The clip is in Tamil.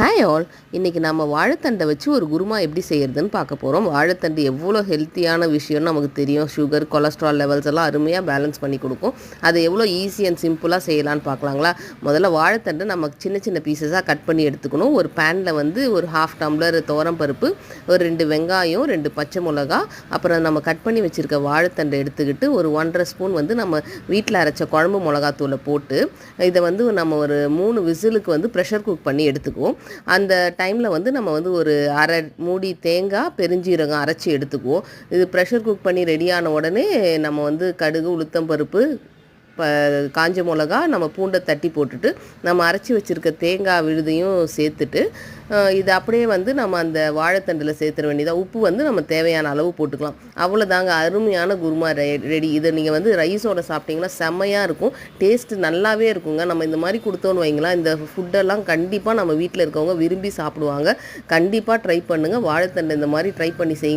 ஹாய் ஆல் இன்றைக்கி நம்ம வாழைத்தண்டை வச்சு ஒரு குருமா எப்படி செய்கிறதுன்னு பார்க்க போகிறோம் வாழைத்தண்டு எவ்வளோ ஹெல்த்தியான விஷயம்னு நமக்கு தெரியும். சுகர் கொலஸ்ட்ரால் லெவல்ஸ் எல்லாம் அருமையாக பேலன்ஸ் பண்ணி கொடுக்கும். அதை எவ்வளோ ஈஸி அண்ட் சிம்பிளாக செய்யலான்னு பார்க்கலாங்களா? முதல்ல வாழைத்தண்டு நம்ம சின்ன சின்ன பீசஸாக கட் பண்ணி எடுத்துக்கணும். ஒரு பேனில் வந்து ஒரு ஹாஃப் டம்ளர் துவரம் பருப்பு ஒரு ரெண்டு வெங்காயம் ரெண்டு பச்சை மிளகா அப்புறம் நம்ம கட் பண்ணி வச்சுருக்க வாழைத்தண்டை எடுத்துக்கிட்டு ஒரு ஒன்றரை ஸ்பூன் வந்து நம்ம வீட்டில் அரைச்ச குழம்பு மிளகாத்தூளை போட்டு இதை வந்து நம்ம ஒரு மூணு விசிலுக்கு வந்து ப்ரெஷர் குக் பண்ணி எடுத்துக்குவோம். அந்த டைமில் வந்து நம்ம வந்து ஒரு அரை மூடி தேங்காய் பெருஞ்சீரகம் அரைச்சி எடுத்துக்குவோம். இது ப்ரெஷர் குக் பண்ணி ரெடியான உடனே நம்ம வந்து கடுகு உளுத்தம் பருப்பு காஞ்ச மிளகா நம்ம பூண்டை தட்டி போட்டுட்டு நம்ம அரைச்சி வச்சுருக்க தேங்காய் விழுதையும் சேர்த்துட்டு இது அப்படியே வந்து நம்ம அந்த வாழைத்தண்டில் சேர்த்துட வேண்டியதாக உப்பு வந்து நம்ம தேவையான அளவு போட்டுக்கலாம். அவ்வளோதாங்க அருமையான குருமா ரெடி. இதை நீங்கள் வந்து ரைஸோட சாப்பிட்டிங்கன்னா செம்மையாக இருக்கும். டேஸ்ட்டு நல்லாவே இருக்குங்க. நம்ம இந்த மாதிரி கொடுத்தோன்னு வைங்களா இந்த ஃபுட்டெல்லாம் கண்டிப்பாக நம்ம வீட்டில் இருக்கவங்க விரும்பி சாப்பிடுவாங்க. கண்டிப்பாக ட்ரை பண்ணுங்கள் வாழைத்தண்டை இந்த மாதிரி ட்ரை பண்ணி செய்யுங்க.